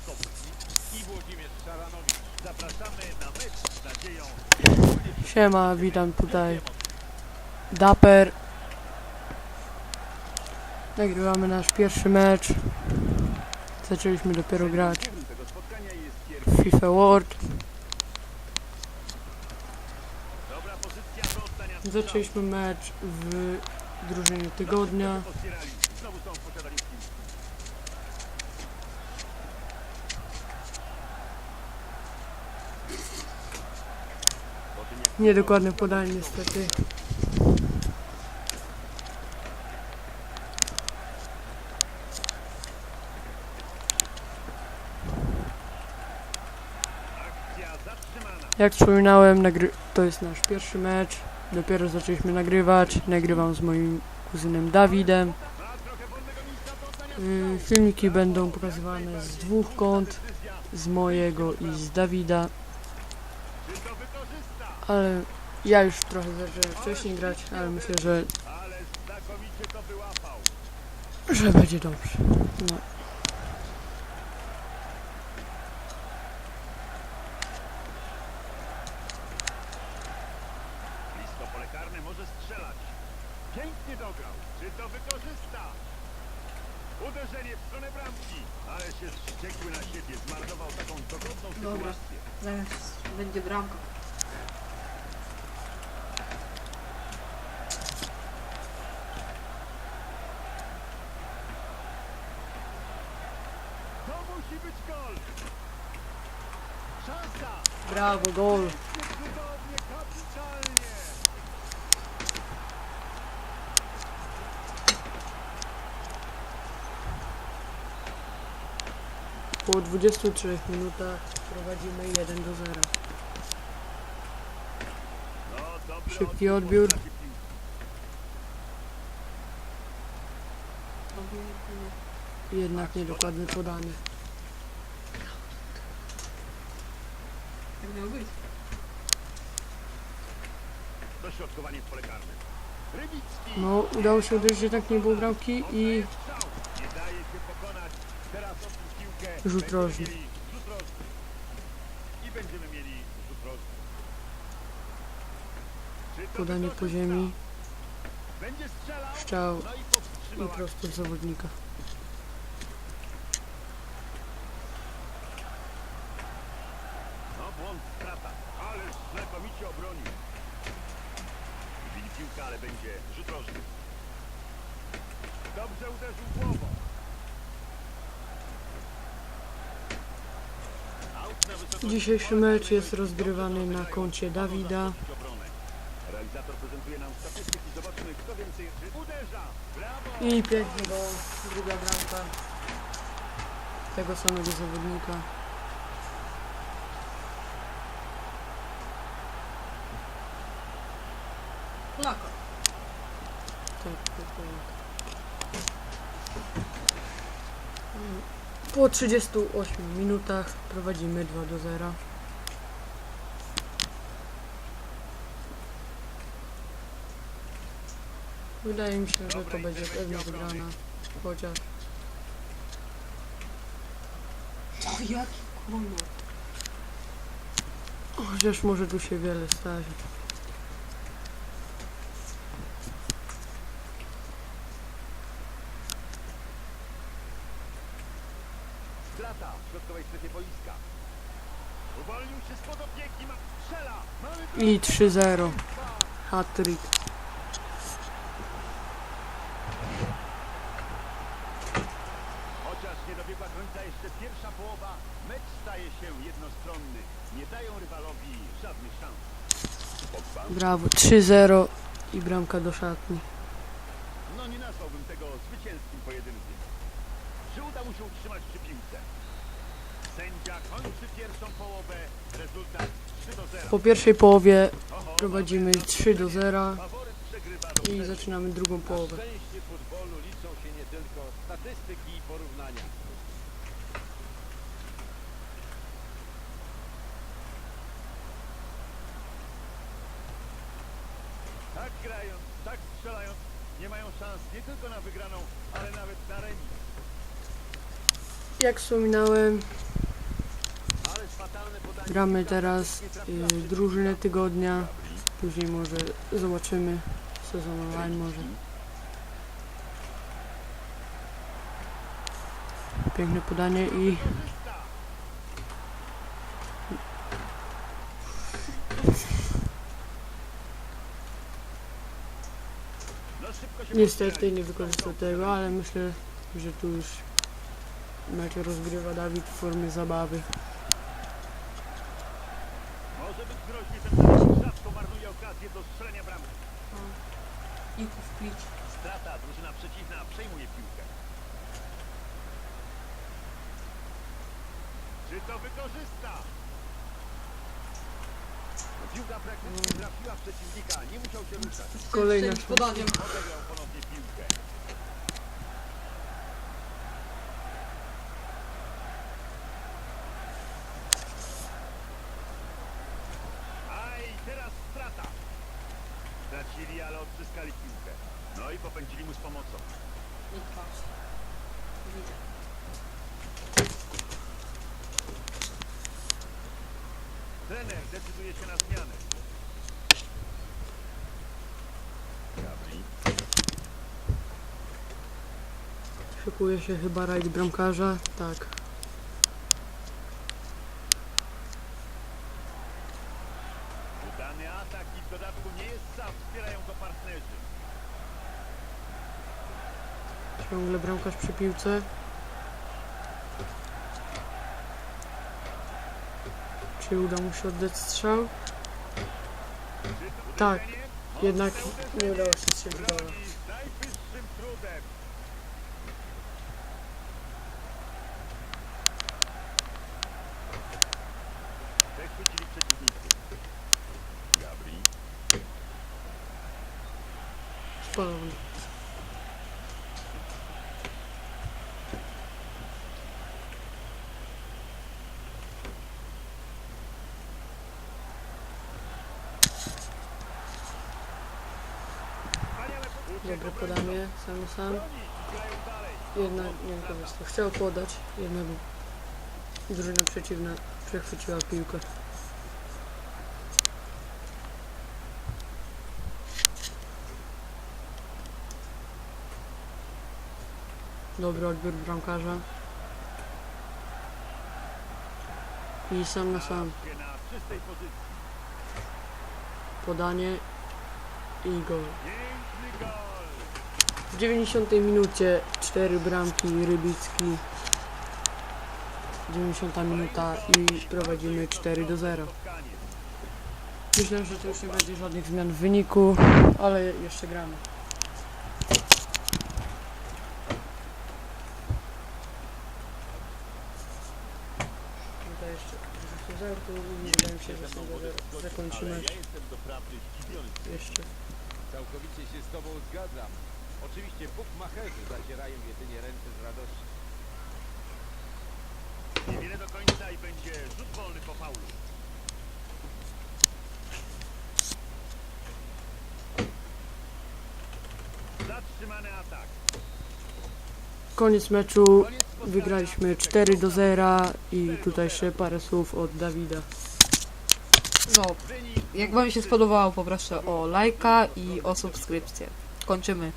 Makowski. Siema, witam tutaj Daper. Nagrywamy nasz pierwszy mecz. Zaczęliśmy dopiero grać w FIFA World. Zaczęliśmy mecz w drużynie tygodnia. Niedokładne podanie niestety. Jak wspominałem, to jest nasz pierwszy mecz. Dopiero zaczęliśmy nagrywać. Nagrywam z moim kuzynem Dawidem. Y, Filmiki będą pokazywane z dwóch kąt. Z mojego i z Dawida. Ale ja już trochę zacząłem wcześniej grać, ale myślę, że, Ale znakomicie to wyłapał. że będzie dobrze. No. Pięknie dograł. Czy to wykorzysta? Uderzenie w stronę bramki. Ale się wściekły na siebie. Zmarnował taką dogodną Dobra. sytuację. Zaraz będzie bramka. To musi być gol. Szansa. Brawo, gol. Cudownie, kapitalnie. Po 23 minutach prowadzimy 1 do 0. No, dobry Szybki odbiór. Jednak niedokładne podanie. Tak miało być. Dośrodkowanie w pole karne. Rybicki. No, udało się uderzyć, jednak nie było bramki i Strzał. Nie daje się pokonać. Teraz odbił piłkę. Rzut Będziemy rożny. mieli Rzut rożny. I będziemy mieli rzut rożny. Czy to podanie po ziemi, Będzie strzelał. strzał No i prosto z zawodnika. No błąd, strata. Ale znakomicie obronił. Piłkę, ale będzie rzut rożny. Dobrze uderzył głową. Aut na wysokości Dzisiejszy pola mecz jest rozgrywany na koncie Dawida. Realizator prezentuje nam statystyki. Zobaczymy, kto więcej uderza. Brawo! I piękny gol, druga bramka tego samego zawodnika. Polako. Tak, tak, tak. Po 38 minutach prowadzimy 2 do 0. Wydaje mi się, że to będzie pewnie wygrana. Chociaż O, jaki kolor. Chociaż może tu się wiele zdarzyć. Strata w środkowej strefie boiska. Uwolnił się spod opieki. Ma... Strzela! Mamy I 3-0. Hat-trick. Chociaż nie dobiegła końca jeszcze pierwsza połowa, mecz staje się jednostronny. Nie dają rywalowi żadnych szans. Brawo. 3-0 i bramka do szatni. No nie nazwałbym tego zwycięskim pojedynkiem. Czy uda mu się utrzymać przy piłce? Sędzia kończy pierwszą połowę. Rezultat 3 do 0. Po pierwszej połowie prowadzimy 3 do 0 Faworyt przegrywa do i zaczynamy drugą połowę. szczęście futbolu liczą się nie tylko statystyki i porównania. Tak grając, tak strzelając, nie mają szans nie tylko na wygraną, ale nawet na remis. Jak wspominałem, Gramy teraz y, drużynę tygodnia. Później może zobaczymy sezon online może. Piękne podanie i niestety nie wykorzystał tego, ale myślę, że tu już mecz rozgrywa Dawid w formie zabawy. Może być groźnie ten rzadko marnuje okazję do strzelenia bramki. I wpić. Strata, drużyna przeciwna przejmuje piłkę. Czy to wykorzysta? Piłka praktycznie trafiła w przeciwnika, nie musiał się ruszać. Kolejna Strzelić podaniem. Odegrał ponownie piłkę. Aj, teraz strata. Stracili, piłkę. No i popędzili mu z pomocą. Nie patrz. Widzę. Trener decyduje się na zmianę. Gabri. Szykuje się chyba rajd bramkarza. Tak. Udany atak i w dodatku nie jest sam, wspierają go partnerzy. Ciągle bramkarz przy piłce. Czy uda mu się oddać strzał? Tak? Jednak nie udało się strzelić gola. Spalony. Dobre podanie, sam sam. Jednak nie wykorzystał. Chciał podać, jednak drużyna przeciwna przechwyciła piłkę. Dobry odbiór bramkarza. I sam na sam podanie i gol. W 90 minucie 4 bramki Rybicki. 90 minuta i prowadzimy 4 do 0. Spotkanie. Myślę, że to już nie będzie żadnych zmian w wyniku, ale jeszcze gramy. Tutaj jeszcze troszeczkę żartu się, zakończymy Ale ja jestem doprawdy zdziwiony. jeszcze. Całkowicie się z Tobą zgadzam. Oczywiście bukmacherzy zacierają jedynie ręce z radości. Niewiele do końca i będzie rzut wolny po faulu. Zatrzymany atak. Koniec meczu, wygraliśmy 4 do 0 i tutaj jeszcze parę słów od Dawida. No, jak wam się spodobało, poproszę o lajka i o subskrypcję. Kończymy.